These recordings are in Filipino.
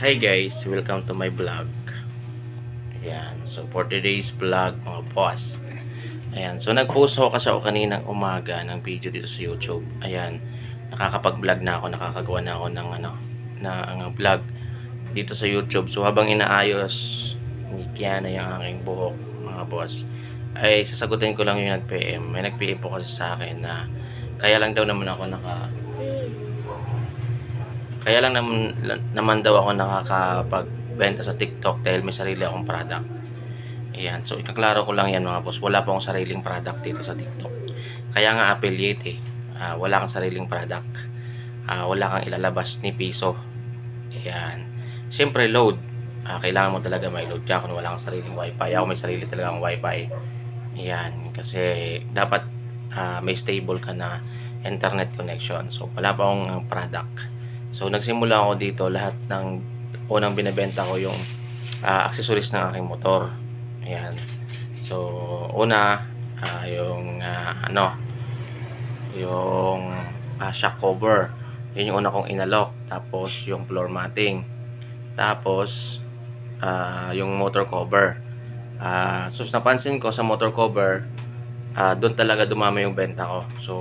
Hi guys, welcome to my vlog. Ayan, so for today's vlog mga boss. Ayan, so nag-post ako kasi ako kaninang umaga ng video dito sa YouTube. Ayan, nakakapag-vlog na ako, nakakagawa na ako ng ano, ng vlog dito sa YouTube. So habang inaayos ni Kiana yung aking buhok, mga boss, ay sasagutin ko lang yung nag-PM. May nag-PM po kasi sa akin na kaya lang daw naman ako naka kaya lang naman, naman daw ako nakakapagbenta sa TikTok dahil may sarili akong product. Ayan. So, ikaklaro ko lang yan mga boss. Wala pa akong sariling product dito sa TikTok. Kaya nga affiliate eh. Ah, wala kang sariling product. Ah, wala kang ilalabas ni piso. Ayan. Siyempre, load. Ah, kailangan mo talaga may load ka kung wala kang sariling wifi. Ako may sarili talagang wifi. Ayan. Kasi dapat ah, may stable ka na internet connection. So, wala pa akong product. So, nagsimula ako dito, lahat ng unang binebenta ko yung ah, accessories ng aking motor. Ayan. So, una, ah, yung ah, ano, yung ah, shock cover. Yun yung una kong inalok. Tapos, yung floor matting. Tapos, ah, yung motor cover. Ah, so, napansin ko sa motor cover, ah, doon talaga dumami yung benta ko. So,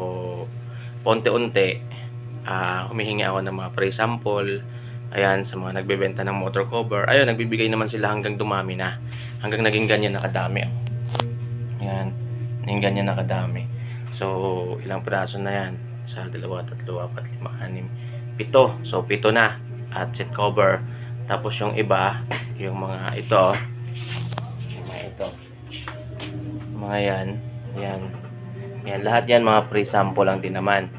unti-unti, ah humihingi ako ng mga free sample ayan sa mga nagbebenta ng motor cover. Ayun nagbibigay naman sila hanggang dumami na. Hanggang naging ganyan nakadami ayan naging ganyan nakadami. So ilang piraso na yan? Sa dalawa, tatlo, apat, lima, anim pito, so pito na. At seat cover. Tapos yung iba yung mga ito yung mga ito. Mga yan. Yan yan lahat yan mga free sample lang din naman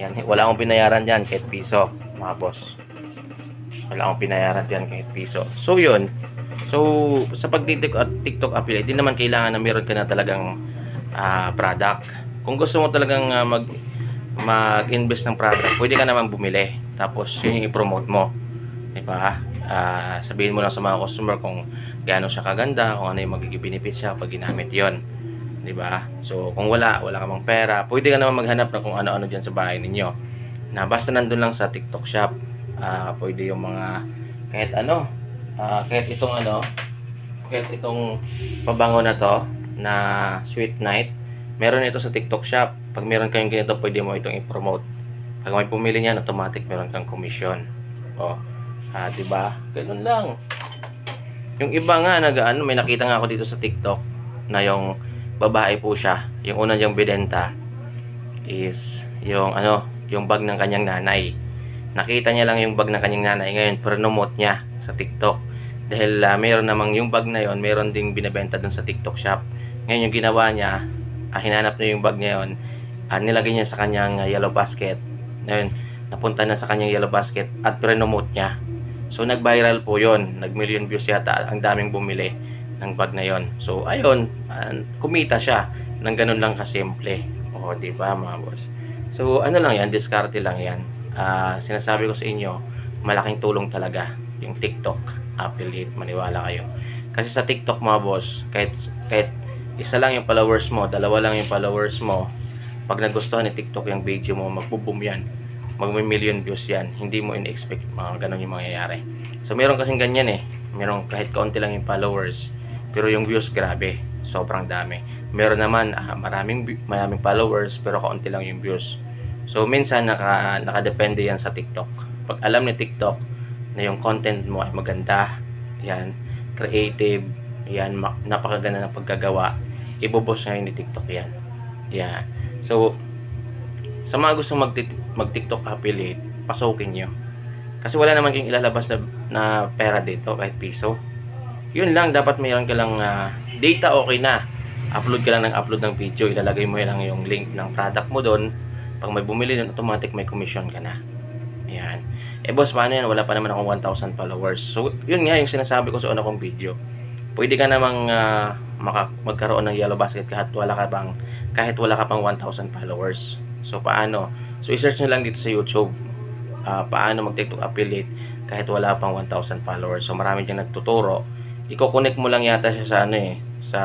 yan, wala akong binayaran diyan kahit piso, mga boss. Wala akong binayaran diyan kahit piso. So, yun. So, sa pag-TikTok at TikTok affiliate, di naman kailangan na meron ka na talagang ah, product. Kung gusto mo talagang ah, mag mag-invest ng product, pwede ka naman bumili. Tapos, yun yung i-promote mo. Di ba? Ah, sabihin mo lang sa mga customer kung gaano siya kaganda, kung ano yung magiging benefit siya pag ginamit yon di ba? So, kung wala, wala ka mang pera, pwede ka naman maghanap ng kung ano-ano diyan sa bahay ninyo. Na basta nandun lang sa TikTok shop, ah pwede yung mga kahit ano, ah kahit itong ano, kahit itong pabango na to na Sweet Night, meron ito sa TikTok shop. Pag meron kayong ganito, pwede mo itong i-promote. Pag may pumili niyan, automatic meron kang commission. O, ah, di ba? Ganun lang. Yung iba nga, nag, ano, may nakita nga ako dito sa TikTok na yung babae po siya. Yung una niyang binenta is yung ano, yung bag ng kanyang nanay. Nakita niya lang yung bag ng kanyang nanay. Ngayon, promote niya sa TikTok. Dahil uh, meron namang yung bag na yon, meron ding binebenta dun sa TikTok shop. Ngayon, yung ginawa niya, uh, hinanap niya yung bag niya yon, uh, nilagay niya sa kanyang uh, yellow basket. Ngayon, napunta na sa kanyang yellow basket at promote niya. So, nag-viral po yon, Nag-million views yata. Ang daming bumili ng bag na yon. So, ayun, uh, kumita siya ng ganun lang kasimple. O, di ba mga boss? So, ano lang yan, diskarte lang yan. Uh, sinasabi ko sa inyo, malaking tulong talaga yung TikTok affiliate, maniwala kayo. Kasi sa TikTok mga boss, kahit, kahit isa lang yung followers mo, dalawa lang yung followers mo, pag nagustuhan ni TikTok yung video mo, magbo-boom yan. Magmi-million views yan. Hindi mo in-expect mga ganun yung mangyayari. So, meron kasing ganyan eh. Meron kahit kaunti lang yung followers, pero yung views grabe, sobrang dami. Meron naman ah, maraming maraming followers pero kaunti lang yung views. So minsan naka nakadepende yan sa TikTok. Pag alam ni TikTok na yung content mo ay maganda, yan, creative, yan, napakaganda ng pagkagawa, ibubos ngayon ni TikTok yan. Yan. So, sa mga gusto mag, mag TikTok affiliate, pasukin nyo. Kasi wala naman kayong ilalabas na, na pera dito kahit piso yun lang dapat mayroon ka lang uh, data okay na. Upload ka lang ng upload ng video ilalagay mo lang yung link ng product mo doon pag may bumili nun automatic may commission ka na. Yan eh boss paano yan? Wala pa naman akong 1,000 followers. So yun nga yung sinasabi ko sa una kong video. Pwede ka namang uh, maka, magkaroon ng yellow basket kahit wala ka bang kahit wala ka pang 1,000 followers. So paano? So i-search nyo lang dito sa youtube. Uh, paano mag tiktok affiliate kahit wala pang 1,000 followers. So marami dyan nagtuturo i-connect mo lang yata siya sa ano eh, sa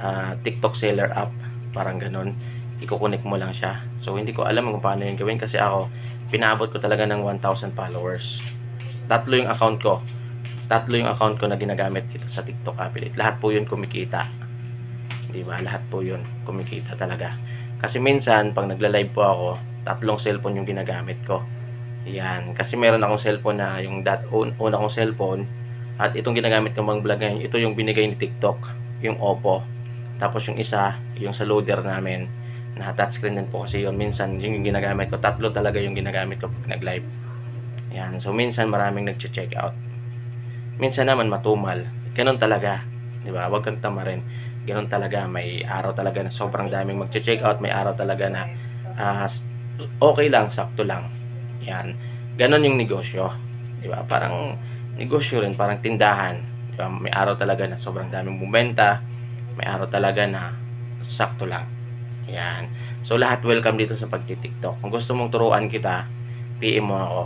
uh, TikTok seller app. Parang ganun. I-connect mo lang siya. So, hindi ko alam kung paano yung gawin kasi ako, pinaabot ko talaga ng 1,000 followers. tatlo yung account ko. Tatlo yung account ko na ginagamit dito sa TikTok affiliate. Lahat po yun kumikita. Di ba? Lahat po yun kumikita talaga. Kasi minsan, pag nagla-live po ako, tatlong cellphone yung ginagamit ko. Yan. Kasi meron akong cellphone na yung dat un, una kong cellphone at itong ginagamit kong mga vlog ngayon, ito yung binigay ni TikTok, yung Oppo. Tapos yung isa, yung sa loader namin, na touchscreen din po kasi yun. Minsan, yung, ginagamit ko, tatlo talaga yung ginagamit ko pag nag-live. Yan. So, minsan maraming nag-check out. Minsan naman matumal. Ganun talaga. Di ba? Huwag kang tamarin. Ganun talaga. May araw talaga na sobrang daming mag-check out. May araw talaga na ah, okay lang, sakto lang. Yan. Ganon yung negosyo. Di ba? Parang negosyo rin, parang tindahan. Di ba? May araw talaga na sobrang daming bumenta. May araw talaga na sakto lang. Yan. So, lahat welcome dito sa pagti-TikTok. Kung gusto mong turuan kita, PM mo ako.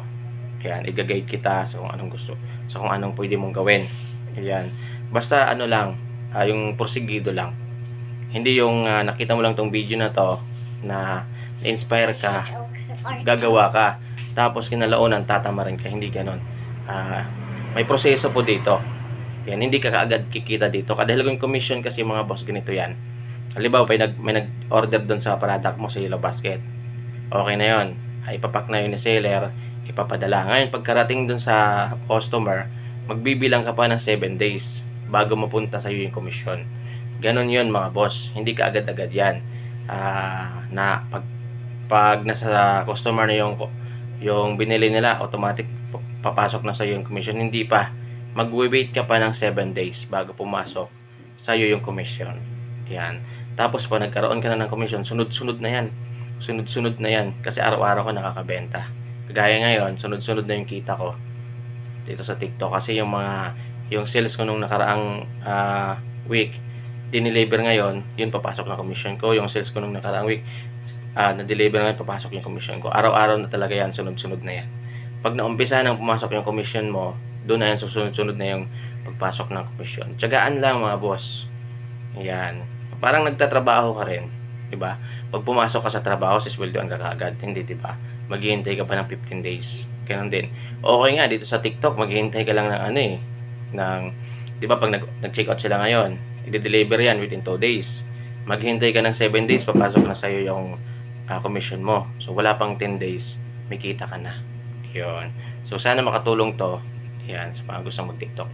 Yan, i-guide kita sa kung anong gusto, sa kung anong pwede mong gawin. Yan. Basta ano lang, ah, yung porsigido lang. Hindi yung ah, nakita mo lang tong video na to na inspire ka, gagawa ka, tapos kinalaunan tatama rin ka, hindi ganon. Ah, may proseso po dito. Yan, hindi ka kaagad kikita dito. Kadahil yung commission kasi mga boss ganito yan. Halimbawa, may nag may nag-order doon sa product mo sa Yellow Basket. Okay na 'yon. Ipapak na 'yun ni seller, ipapadala. Ngayon, pagkarating doon sa customer, magbibilang ka pa ng 7 days bago mapunta sa iyo yung commission. Ganon 'yon mga boss. Hindi ka agad-agad 'yan. Ah, na pag pag nasa customer na yung yung binili nila, automatic papasok na sa iyo yung commission. Hindi pa. Mag-wait ka pa ng 7 days bago pumasok sa iyo yung commission. Yan. Tapos pa nagkaroon ka na ng commission, sunod-sunod na yan. Sunod-sunod na yan. Kasi araw-araw ko nakakabenta. Kagaya ngayon, sunod-sunod na yung kita ko dito sa TikTok. Kasi yung mga, yung sales ko nung nakaraang ah, week, dineliver ngayon, yun papasok na commission ko. Yung sales ko nung nakaraang week, ah, na-deliver ngayon, papasok yung commission ko. Araw-araw na talaga yan, sunod-sunod na yan. Pag naumpisa nang pumasok yung commission mo, doon na yan, susunod-sunod na yung pagpasok ng commission. Tiyagaan lang mga boss. Yan. Parang nagtatrabaho ka rin, 'di ba? Pag pumasok ka sa trabaho, sisweldoan ka kaagad, hindi 'di ba? Maghihintay ka pa ng 15 days. Ganun din. Okay nga dito sa TikTok, maghihintay ka lang ng ano eh, ng 'di ba pag nag nag-check out sila ngayon, i-deliver yan within 2 days. Maghihintay ka ng 7 days, papasok na sa'yo yung ah, commission mo. So wala pang 10 days, may kita ka na. 'Yon. So sana makatulong 'to. Yan, sa mga gustong mag-TikTok.